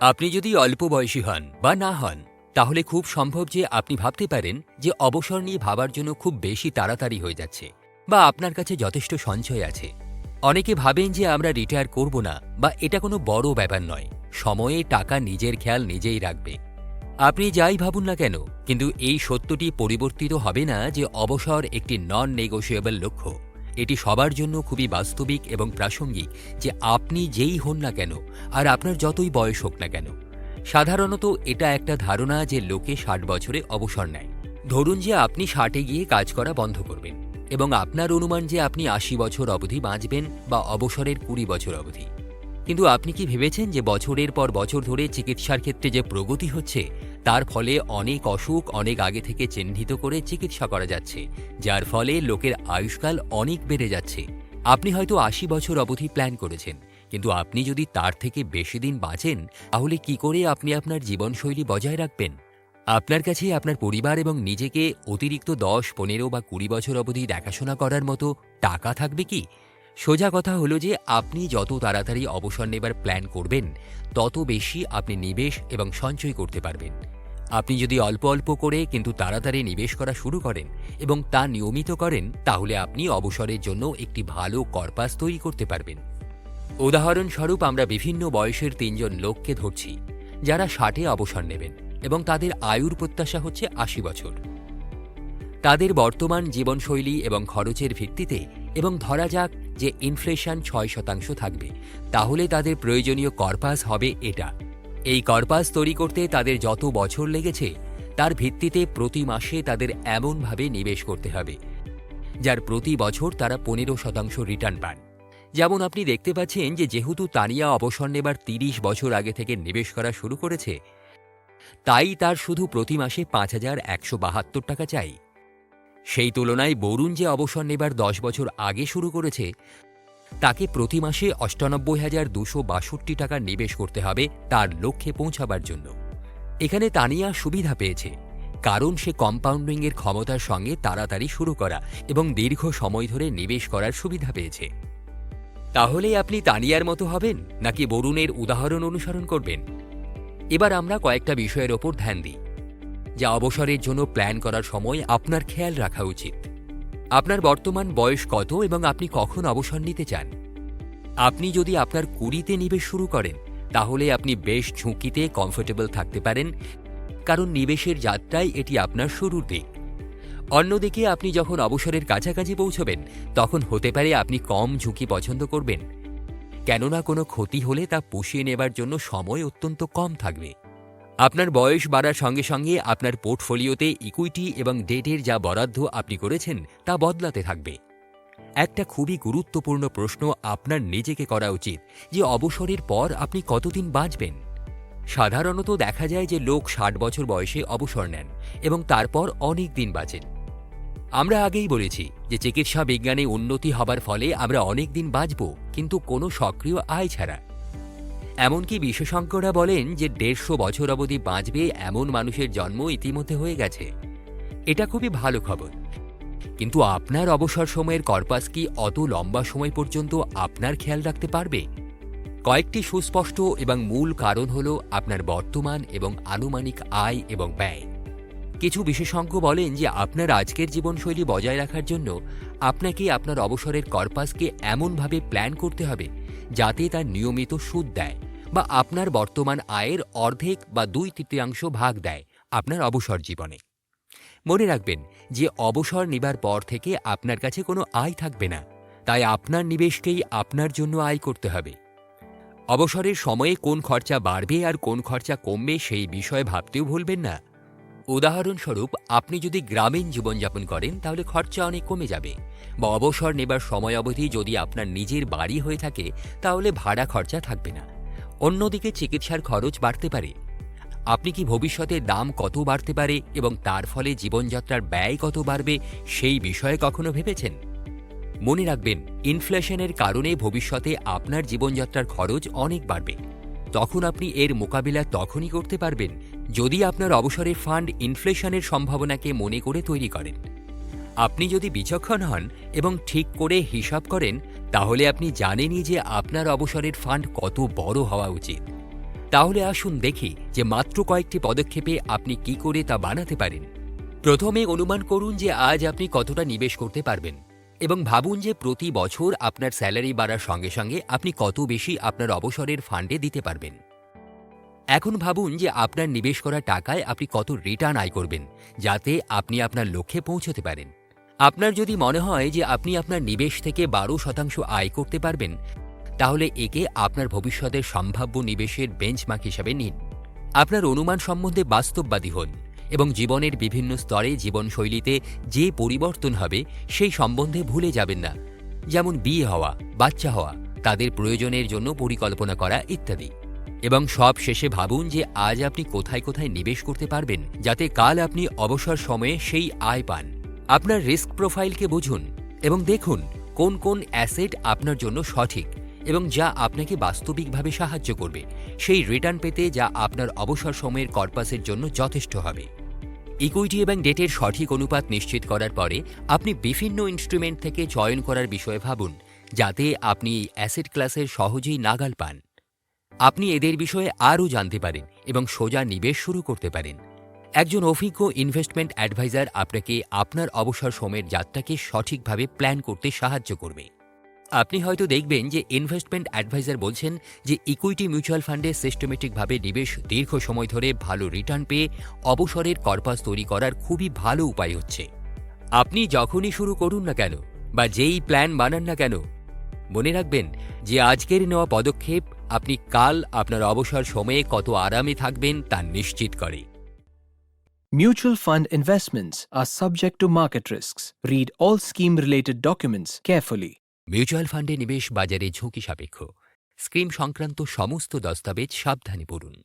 আপনি যদি অল্প বয়সী হন বা না হন, তাহলে খুব সম্ভব যে আপনি ভাবতে পারেন যে অবসর নিয়ে ভাবার জন্য খুব বেশি তাড়াতাড়ি হয়ে যাচ্ছে বা আপনার কাছে যথেষ্ট সঞ্চয় আছে। অনেকে ভাবেন যে আমরা রিটায়ার করব না বা এটা কোনো বড় ব্যাপার নয়, সময়ে টাকা নিজের খেয়াল নিজেই রাখবে। আপনি যাই ভাবুন না কেন, কিন্তু এই সত্যটি পরিবর্তিত হবে না যে অবসর একটি নন নেগোশিয়েবল লক্ষ্য। এটি সবার জন্য খুবই বাস্তবিক এবং প্রাসঙ্গিক যে আপনি যেই হন না কেন আর আপনার যতই বয়স হোক না কেন। সাধারণত এটা একটা ধারণা যে লোকে ষাট বছরে অবসর নেয়। ধরুন যে আপনি ষাটে গিয়ে কাজ করা বন্ধ করবেন এবং আপনার অনুমান যে আপনি আশি বছর অবধি বাঁচবেন বা অবসরের কুড়ি বছর অবধি। কিন্তু আপনি কি ভেবেছেন যে বছরের পর বছর ধরে চিকিৎসার ক্ষেত্রে যে প্রগতি হচ্ছে তার ফলে অনেক অসুখ অনেক আগে থেকে চিহ্নিত করে চিকিৎসা করা যাচ্ছে, যার ফলে লোকের আয়ুষ্কাল অনেক বেড়ে যাচ্ছে। আপনি হয়তো আশি বছর অবধি প্ল্যান করেছেন, কিন্তু আপনি যদি তার থেকে বেশি দিন বাঁচেন, তাহলে কি করে আপনি আপনার জীবনশৈলী বজায় রাখবেন? আপনার কাছে আপনার পরিবার এবং নিজেকে অতিরিক্ত দশ, পনেরো বা কুড়ি বছর অবধি দেখাশোনা করার মতো টাকা থাকবে কি? সোজা কথা হলো যে, আপনি যত তাড়াতাড়ি অবসর নেবার প্ল্যান করবেন, তত বেশি আপনি নিবেশ এবং সঞ্চয় করতে পারবেন। আপনি যদি অল্প অল্প করে কিন্তু তাড়াতাড়ি নিবেশ করা শুরু করেন এবং তা নিয়মিত করেন, তাহলে আপনি অবসরের জন্য একটি ভালো কর্পাস তৈরি করতে পারবেন। উদাহরণস্বরূপ, আমরা বিভিন্ন বয়সের তিনজন লোককে ধরছি, যারা ষাটে অবসর নেবেন এবং তাদের আয়ুর প্রত্যাশা হচ্ছে আশি বছর। তাদের বর্তমান জীবনশৈলী এবং খরচের ভিত্তিতে এবং ধরা যাক যে ইনফ্লেশন ছয় শতাংশ থাকবে। তাহলে তাদের প্রয়োজনীয় কর্পাস হবে এটা। এই কর্পাস তৈরি করতে তাদের যত বছর লেগেছে, তার ভিত্তিতে প্রতি মাসে তাদের এমনভাবে নিবেশ করতে হবে, যার প্রতি বছর তারা পনেরো শতাংশ রিটার্ন পান। যেমন আপনি দেখতে পাচ্ছেন যে যেহেতু তানিয়া অবসর নেবার তিরিশ বছর আগে থেকে নিবেশ করা শুরু করেছে, তাই তার শুধু প্রতি মাসে পাঁচ হাজার একশো বাহাত্তর টাকা চাই। সেই তুলনায় বরুণ যে অবসর নেবার দশ বছর আগে শুরু করেছে, তাকে প্রতি মাসে অষ্টানব্বই হাজার দুশো বাষট্টি টাকা নিবেশ করতে হবে তার লক্ষ্যে পৌঁছাবার জন্য। এখানে তানিয়া সুবিধা পেয়েছে, কারণ সে কম্পাউন্ডিংয়ের ক্ষমতার সঙ্গে তাড়াতাড়ি শুরু করা এবং দীর্ঘ সময় ধরে নিবেশ করার সুবিধা পেয়েছে। তাহলে আপনি তানিয়ার মতো হবেন, নাকি বরুণের উদাহরণ অনুসরণ করবেন? এবার আমরা কয়েকটা বিষয়ের ওপর ধ্যান দিই। যা অবসরের জন্য প্ল্যান করার সময় আপনার খেয়াল রাখা উচিত। আপনার বর্তমান বয়স কত এবং আপনি কখন অবসর নিতে চান? আপনি যদি আপনার কুড়িতে নিবেশ শুরু করেন, তাহলে আপনি বেশ ঝুঁকিতে কমফোর্টেবল থাকতে পারেন, কারণ নিবেশের যাত্রায় এটি আপনার শুরুর দিক। অন্যদিকে আপনি যখন অবসরের কাছাকাছি পৌঁছবেন, তখন হতে পারে আপনি কম ঝুঁকি পছন্দ করবেন। কেননা কোনো ক্ষতি হলে তা পুষিয়ে নেবার জন্য সময় অত্যন্ত কম থাকবে। আপনার বয়স বাড়ার সঙ্গে সঙ্গে আপনার পোর্টফোলিওতে ইকুইটি এবং ডেটের যা বরাদ্দ আপনি করেছেন, তা বদলাতে থাকবে। একটা খুবই গুরুত্বপূর্ণ প্রশ্ন আপনার নিজেকে করা উচিত, যে অবসরের পর আপনি কতদিন বাঁচবেন? সাধারণত দেখা যায় যে লোক ষাট বছর বয়সে অবসর নেন এবং তারপর অনেক দিন বাঁচেন। আমরা আগেই বলেছি যে চিকিৎসা বিজ্ঞানে উন্নতি হবার ফলে আমরা অনেক দিন বাঁচব, কিন্তু কোনো সক্রিয় আয় ছাড়া। এমনকি বিশেষজ্ঞরা বলেন যে দেড়শো বছর অবধি বাঁচবে এমন মানুষের জন্ম ইতিমধ্যে হয়ে গেছে। এটা খুবই ভালো খবর। কিন্তু আপনার অবসর সময়ের কর্পাস কি অত লম্বা সময় পর্যন্ত আপনার খেয়াল রাখতে পারবে? কয়েকটি সুস্পষ্ট এবং মূল কারণ হল আপনার বর্তমান এবং আনুমানিক আয় এবং ব্যয়। কিছু বিশেষজ্ঞ বলেন যে আপনার আজকের জীবনশৈলী বজায় রাখার জন্য আপনাকে আপনার অবসরের কর্পাসকে এমনভাবে প্ল্যান করতে হবে যাতে তার নিয়মিত সুদ দেয়। বা আপনার বর্তমান আয়ের অর্ধেক বা দুই তৃতীয়াংশ ভাগ দেয় আপনার অবসর জীবনে। মনে রাখবেন যে অবসর নেবার পর থেকে আপনার কাছে কোনো আয় থাকবে না, তাই আপনার নিবেশকেই আপনার জন্য আয় করতে হবে। অবসরের সময়ে কোন খরচা বাড়বে আর কোন খরচা কমবে সেই বিষয়ে ভাবতেও ভুলবেন না। উদাহরণস্বরূপ, আপনি যদি গ্রামীণ জীবনযাপন করেন, তাহলে খরচা অনেক কমে যাবে। বা অবসর নেবার সময় অবধি যদি আপনার নিজের বাড়ি হয়ে থাকে, তাহলে ভাড়া খরচা থাকবে না। অন্যদিকে চিকিৎসার খরচ বাড়তে পারে। আপনি কি ভবিষ্যতে দাম কত বাড়তে পারে এবং তার ফলে জীবনযাত্রার ব্যয় কত বাড়বে সেই বিষয়ে কখনো ভেবেছেন? মনে রাখবেন ইনফ্লেশনের কারণে ভবিষ্যতে আপনার জীবনযাত্রার খরচ অনেক বাড়বে। তখন আপনি এর মোকাবিলা তখনই করতে পারবেন যদি আপনার অবসরের ফান্ড ইনফ্লেশনের সম্ভাবনাকে মনে করে তৈরি করেন। আপনি যদি বিচক্ষণ হন এবং ঠিক করে হিসাব করেন, তাহলে আপনি জানেনই যে আপনার অবসরের ফান্ড কত বড় হওয়া উচিত। তাহলে আসুন দেখি যে মাত্র কয়েকটি পদক্ষেপে আপনি কি করে তা বানাতে পারেন। প্রথমে অনুমান করুন যে আজ আপনি কতটা নিবেশ করতে পারবেন এবং ভাবুন যে প্রতি বছর আপনার স্যালারি বাড়ার সঙ্গে সঙ্গে আপনি কত বেশি আপনার অবসরের ফান্ডে দিতে পারবেন। এখন ভাবুন যে আপনার নিবেশ করা টাকায় আপনি কত রিটার্ন আয় করবেন, যাতে আপনি আপনার লক্ষ্যে পৌঁছতে পারেন। আপনার যদি মনে হয় যে আপনি আপনার নিবেশ থেকে বারো শতাংশ আয় করতে পারবেন, তাহলে একে আপনার ভবিষ্যতের সম্ভাব্য নিবেশের বেঞ্চমার্ক হিসাবে নিন। আপনার অনুমান সম্বন্ধে বাস্তববাদী হন এবং জীবনের বিভিন্ন স্তরে জীবনশৈলীতে যে পরিবর্তন হবে, সেই সম্বন্ধে ভুলে যাবেন না। যেমন বিয়ে হওয়া, বাচ্চা হওয়া, তাদের প্রয়োজনের জন্য পরিকল্পনা করা ইত্যাদি। এবং সব শেষে ভাবুন যে আজ আপনি কোথায় কোথায় নিবেশ করতে পারবেন, যাতে কাল আপনি অবসর সময়ে সেই আয় পান। আপনার রিস্ক প্রোফাইলকে বুঝুন এবং দেখুন কোন কোন অ্যাসেট আপনার জন্য সঠিক এবং যা আপনাকে বাস্তবিকভাবে সাহায্য করবে। সেই রিটার্ন পেতে যা আপনার অবসর সময়ের কর্পাসের জন্য যথেষ্ট হবে। ইকুইটি এবং ডেটের সঠিক অনুপাত নিশ্চিত করার পরে আপনি বিভিন্ন ইনস্ট্রুমেন্ট থেকে চয়ন করার বিষয়ে ভাবুন, যাতে আপনি এই অ্যাসেট ক্লাসের সহজেই নাগাল পান। আপনি এদের বিষয়ে আরও জানতে পারেন এবং সোজা নিবেশ শুরু করতে পারেন। একজন অভিজ্ঞ ইনভেস্টমেন্ট অ্যাডভাইজার আপনাকে আপনার অবসর সময়ের যাত্রাকে সঠিকভাবে প্ল্যান করতে সাহায্য করবে। আপনি হয়তো দেখবেন যে ইনভেস্টমেন্ট অ্যাডভাইজার বলছেন যে ইকুইটি মিউচুয়াল ফান্ডে সিস্টেমেটিকভাবে নিবেশ দীর্ঘ সময় ধরে ভালো রিটার্ন পেয়ে অবসরের কর্পাস তৈরি করার খুবই ভালো উপায় হচ্ছে। আপনি যখনই শুরু করুন না কেন বা যেই প্ল্যান বানান না কেন, মনে রাখবেন যে আজকের নেওয়া পদক্ষেপ আপনি কাল আপনার অবসর সময়ে কত আরামে থাকবেন তা নিশ্চিত করে। Mutual fund investments are subject to market risks. Read all scheme related documents carefully. Mutual ফান্ডে নিবেশ বাজারে ঝুঁকি সাপেক্ষ স্কিম সংক্রান্ত সমস্ত দস্তাবেজ সাবধানে পড়ুন